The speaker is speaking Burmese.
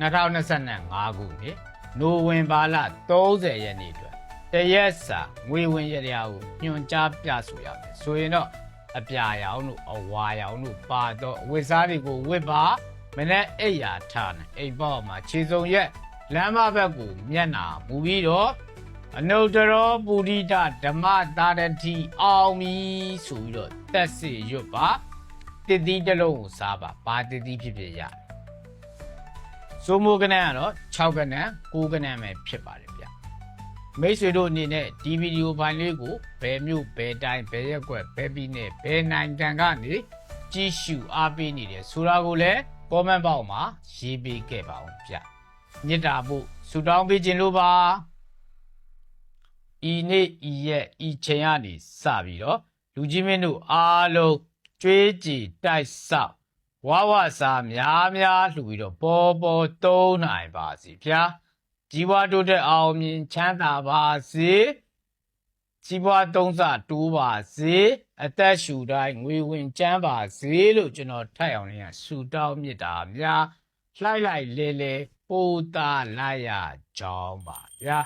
2025ခုနှစ်နိုဝင်ဘာလ30ရက်နေ့အတွက်တရက်စာငွေဝင်ရတရားကိုညွှန်ကြားပြဆိုရမယ်ဆိုရင်တော့အပြာရောင်တို့အဝါရောင်တို့ပါတော့အဝတ်စားတွေကိုဝတ်ပါမနေ့အိပ်ယာထားနေအိမ်ပေါ်မှာခြေစုံရက်လမ်းမဘက်ကိုမျက်နာမူပြီးတော့အနုတ္တရောပုရိဒဓမ္မတာရတိအောင်မီဆိုပြီးတော့တက်စီရွတ်ပါတတိတစ်လုံးကိုစားပါဘာတတိဖြစ်ဖြစ်ရတယ် စိုးမိုးကနန်းကတော့6ကနန်း9ကနန်းပဲဖြစ်ပါတယ်ဗျမိတ်ဆွေတို့အနေနဲ့ဒီဗီဒီယိုဖိုင်လေးကိုဘယ်မြို့ဘယ်တိုင်းဘယ်ရက်ကွက်ဘယ်ပြည်နယ်ဘယ်နိုင်ငံကနေကြည့်ရှုအားပေးနေတယ်ဆိုတာကိုလည်း comment box မှာရေးပေးခဲ့ပါအောင်ဗျမြစ်တာဖို့ဆူတောင်းပေးခြင်းလို့ပါဤနေ့ဤရက်ဤချိန်ကနေစပြီးတော့လူကြီးမင်းတို့အားလုံးကြွေးကြည်တိုက်ဆောက် ဝါဝစာများများလှူပြီးတော့ပေါ်ပေါ်သုံးနိုင်ပါစီဗျာကြီးပွားတိုးတက်အောင်မြင်ချမ်းသာပါစေကြီးပွားသုံးစတိုးပါစေအသက်ရှူတိုင်းငွေဝင်ကျန်းပါစေလို့ကျွန်တော်ထပ်အောင်လေးကဆူတောင်းမြစ်တာများလှိုက်လိုက်လေလေပိုတာလိုက်ရကြောင်းပါဗျာ